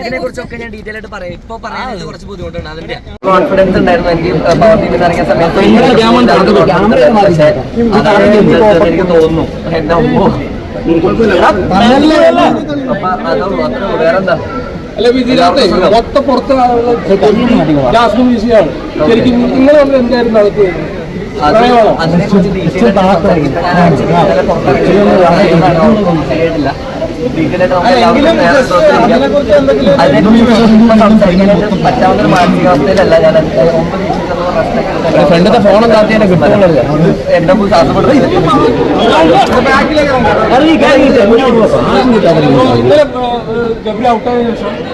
ഇതിനെ കുറിച്ചൊക്കെ ഞാൻ ഡീറ്റെയിൽ ആയിട്ട് പറയാം. ഇപ്പൊ പറയാനായിട്ട് കുറച്ച് ബുദ്ധിമുട്ടുണ്ട്. അതിന്റെ കോൺഫിഡൻസ് ഉണ്ടായിരുന്നു എനിക്ക് പവർ ടീമിൽ ഇറങ്ങിയ സമയത്ത്. പക്ഷേ അതാണ് എനിക്ക് തോന്നുന്നു. എന്റെ അമ്മോ അപ്പൊ അതുള്ളൂ അത്രേ വേറെന്താ? അല്ല ഇതിനകത്ത് മൊത്തം പുറത്ത് ജാസ്മിൻ വിഷയമാണ് ശരിക്കും നിങ്ങൾ തമ്മിൽ എന്തായിരുന്നു അകത്ത് അതിനെക്കുറിച്ച് അതിനെ കുറിച്ച് ഡീറ്റെയിൽ ആയിട്ട് നമുക്ക് എല്ലാവർക്കും നേരെ സംസാരിക്കാം. പറ്റാവുന്ന മാനസികാവസ്ഥയിലല്ല ഞാൻ ഫ്രണ്ടിന്റെ ഫോൺ എന്താത്തിയാലും കിട്ടുന്നില്ല എന്റെ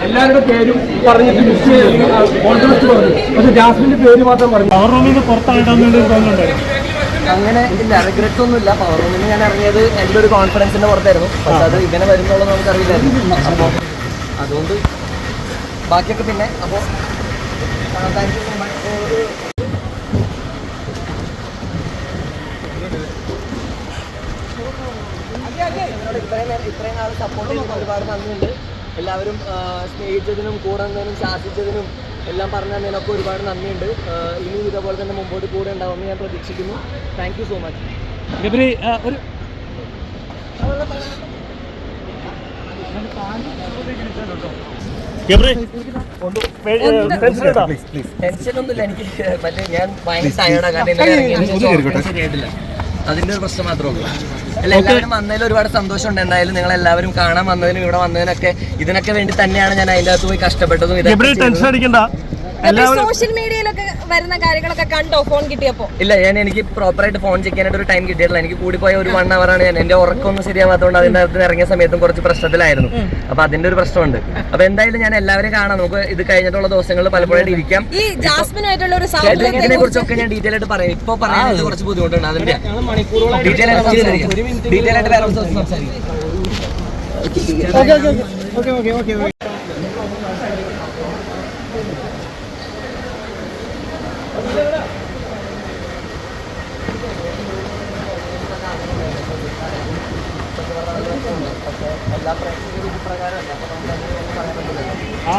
എല്ലാവരുടെ പേരും പറഞ്ഞിട്ട് പറഞ്ഞു. പക്ഷെ ജാസ്മിന്റെ പേര് മാത്രം പറഞ്ഞു. പവർ റൂമിൽ നിന്ന് പുറത്തായിട്ടാണെന്നൊരു തോന്നുന്നുണ്ടായിരുന്നു അങ്ങനെ ഇല്ല റിഗ്രറ്റ്സ് ഒന്നും ഇല്ല പവർ റൂമിൽ ഞാൻ ഇറങ്ങിയത് എന്റെ ഒരു കോൺഫിഡൻസിന്റെ പുറത്തായിരുന്നു. പക്ഷെ അത് ഇങ്ങനെ വരുന്നുള്ളത് നമുക്കറിയില്ലായിരുന്നു. അപ്പോൾ അതുകൊണ്ട് ബാക്കിയൊക്കെ പിന്നെ അപ്പോൾ താങ്ക് യു സോ മച്ച് ഇത്രയും നേരം ഇത്രയും നാൾ സപ്പോർട്ട് ചെയ്തതിന് ഒരുപാട് നന്ദിയുണ്ട്. എല്ലാവരും സ്നേഹിച്ചതിനും കൂടെ നിന്നതിനും ശാസിച്ചതിനും എല്ലാം പറഞ്ഞു തന്നതിനൊക്കെ ഒരുപാട് നന്ദിയുണ്ട്. ഇനി ഇനിയും ഇതേപോലെ തന്നെ മുമ്പോട്ട് കൂടെ ഉണ്ടാവുമെന്ന് ഞാൻ പ്രതീക്ഷിക്കുന്നു. Thank you so much Gabri ഒരു ടെൻഷൻ ഒന്നുമില്ല എനിക്ക് മറ്റേ ഞാൻ ഭയങ്കര ടയർഡാണ് കാരണം ഇന്നലെ അതിന്റെ ഒരു പ്രശ്നം മാത്രമേ ഉള്ളൂ. അല്ല എല്ലാവരും വന്നതിൽ ഒരുപാട് സന്തോഷമുണ്ട്. എന്തായാലും നിങ്ങൾ എല്ലാവരും കാണാൻ വന്നതിനും ഇവിടെ വന്നതിനൊക്കെ ഇതിനൊക്കെ വേണ്ടി തന്നെയാണ് ഞാൻ അതിന്റെ അകത്ത് പോയി കഷ്ടപ്പെട്ടതും ഇതൊക്കെ ടെൻഷൻ അടിക്കണ്ട. സോഷ്യൽ മീഡിയയിലൊക്കെ വരുന്ന കാര്യങ്ങളൊക്കെ കണ്ടോ? ഫോൺ കിട്ടിയപ്പോ? ഇല്ല ഞാൻ എനിക്ക് പ്രോപ്പറായിട്ട് ഫോൺ ചെക്ക് ചെയ്യാനായിട്ട് ഒരു ടൈം കിട്ടിയിട്ടില്ല. എനിക്ക് കൂടി പോയ ഒരു വൺ ആണ് ഞാൻ. എന്റെ ഉറക്കമൊന്നും ശരിയാവാത്തതുകൊണ്ട് അതിന്റെ അകത്ത് ഇറങ്ങിയ സമയത്തും കുറച്ച് പ്രശ്നത്തിലായിരുന്നു. അപ്പൊ അതിന്റെ ഒരു പ്രശ്നമുണ്ട്. അപ്പൊ എന്തായാലും ഞാൻ എല്ലാവരും കാണാം. നമുക്ക് ഇത് കഴിഞ്ഞിട്ടുള്ള ദിവസങ്ങളിൽ പലപ്പോഴും ഇരിക്കാം. ഈ ജാസ്മിനുമായിട്ടുള്ള ഒരു ഇതിനെ കുറിച്ചൊക്കെ ഞാൻ ഡീറ്റെയിൽ ആയിട്ട് പറയാം. ഇപ്പൊ പറയാനായിട്ട് കുറച്ച് ബുദ്ധിമുട്ടുണ്ട്. അതിന്റെ ഡീറ്റെയിൽ ആയിട്ട് സംസാരിക്കാം ഡീറ്റെയിൽ ആയിട്ട് വേറെ ഒരു സംസാരിക്കാം എല്ലാ പ്രേക്ഷകരും പ്രകാരമല്ല അപ്പൊ നമുക്ക് ആ.